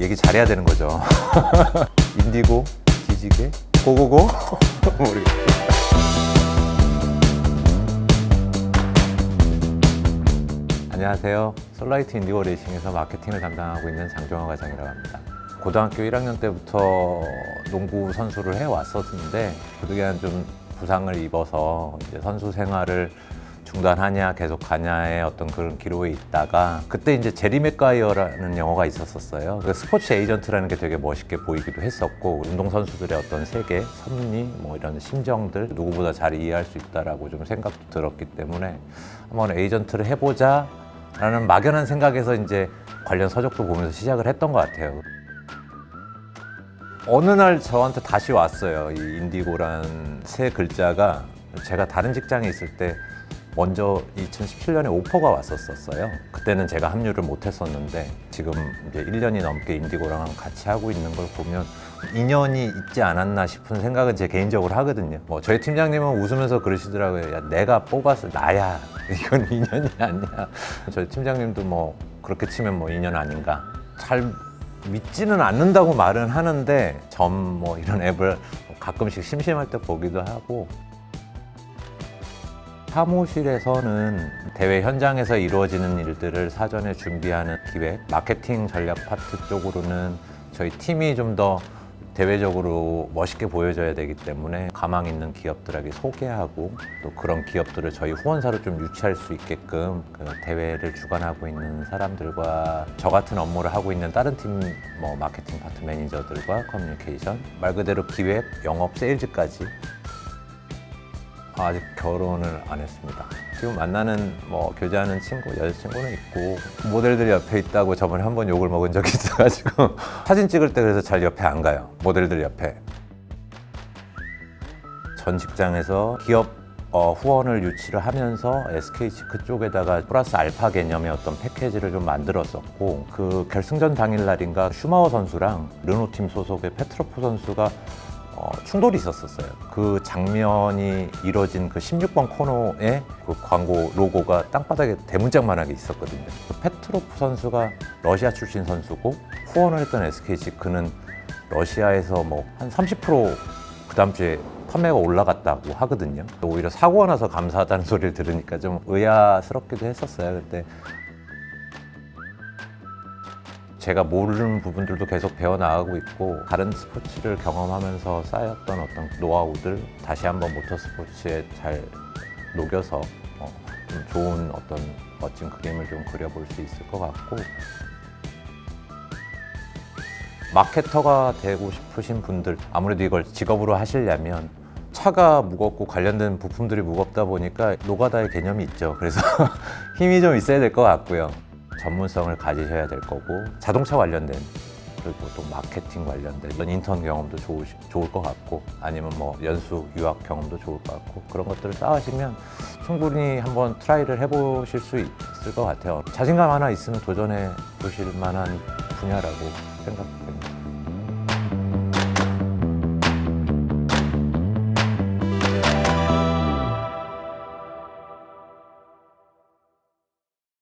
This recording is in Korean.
얘기 잘해야 되는 거죠. 인디고, 지지개, 고고고? 모르겠어요. 안녕하세요. 솔라이트 인디고 레이싱에서 마케팅을 담당하고 있는 장종화 과장이라고 합니다. 고등학교 1학년 때부터 농구 선수를 해왔었는데 그동안 좀 부상을 입어서 이제 선수 생활을 중단하냐 계속하냐의 어떤 그런 기로에 있다가 그때 이제 제리 맥가이어라는 영화가 있었었어요. 그 스포츠 에이전트라는 게 되게 멋있게 보이기도 했었고 운동 선수들의 어떤 세계, 섭리, 뭐 이런 심정들 누구보다 잘 이해할 수 있다라고 좀 생각도 들었기 때문에 한번 에이전트를 해보자라는 막연한 생각에서 이제 관련 서적도 보면서 시작을 했던 것 같아요. 어느 날 저한테 다시 왔어요. 이 인디고란 세 글자가 제가 다른 직장에 있을 때 먼저 2017년에 오퍼가 왔었었어요. 그때는 제가 합류를 못 했었는데 지금 이제 1년이 넘게 인디고랑 같이 하고 있는 걸 보면 인연이 있지 않았나 싶은 생각은 제 개인적으로 하거든요. 뭐 저희 팀장님은 웃으면서 그러시더라고요. 야, 내가 뽑아서 나야. 이건 인연이 아니야. 저희 팀장님도 뭐 그렇게 치면 뭐 인연 아닌가. 잘 믿지는 않는다고 말은 하는데 점 뭐 이런 앱을 가끔씩 심심할 때 보기도 하고 사무실에서는 대회 현장에서 이루어지는 일들을 사전에 준비하는 기획, 마케팅 전략 파트 쪽으로는 저희 팀이 좀 더 대외적으로 멋있게 보여져야 되기 때문에 가망 있는 기업들에게 소개하고 또 그런 기업들을 저희 후원사로 좀 유치할 수 있게끔 그 대회를 주관하고 있는 사람들과 저 같은 업무를 하고 있는 다른 팀 뭐 마케팅 파트 매니저들과 커뮤니케이션 말 그대로 기획, 영업, 세일즈까지 아직 결혼을 안 했습니다. 지금 만나는 뭐 교제하는 친구, 여자친구는 있고 모델들이 옆에 있다고 저번에 한 번 욕을 먹은 적이 있어가지고 사진 찍을 때 그래서 잘 옆에 안 가요. 모델들 옆에. 전 직장에서 기업 어, 후원을 유치를 하면서 SK지크 쪽에다가 플러스 알파 개념의 어떤 패키지를 좀 만들었었고 그 결승전 당일날인가 슈마워 선수랑 르노팀 소속의 페트로프 선수가 어, 충돌이 있었었어요. 그 장면이 이뤄진 그 16번 코너에 그 광고 로고가 땅바닥에 대문짝만하게 있었거든요. 그 페트로프 선수가 러시아 출신 선수고 후원을 했던 SK지크는 러시아에서 뭐 한 30%그 다음 주에 판매가 올라갔다고 하거든요. 오히려 사고가 나서 감사하다는 소리를 들으니까 좀 의아스럽기도 했었어요. 그때 제가 모르는 부분들도 계속 배워 나가고 있고 다른 스포츠를 경험하면서 쌓였던 어떤 노하우들 다시 한번 모터 스포츠에 잘 녹여서 어, 좀 좋은 어떤 멋진 그림을 좀 그려볼 수 있을 것 같고 마케터가 되고 싶으신 분들 아무래도 이걸 직업으로 하시려면 차가 무겁고 관련된 부품들이 무겁다 보니까 노가다의 개념이 있죠. 그래서 힘이 좀 있어야 될 것 같고요. 전문성을 가지셔야 될 거고 자동차 관련된 그리고 또 마케팅 관련된 이런 인턴 경험도 좋으, 좋을 것 같고 아니면 뭐 연수 유학 경험도 좋을 것 같고 그런 것들을 쌓으시면 충분히 한번 트라이를 해보실 수 있을 것 같아요. 자신감 하나 있으면 도전해 보실 만한 분야라고 생각.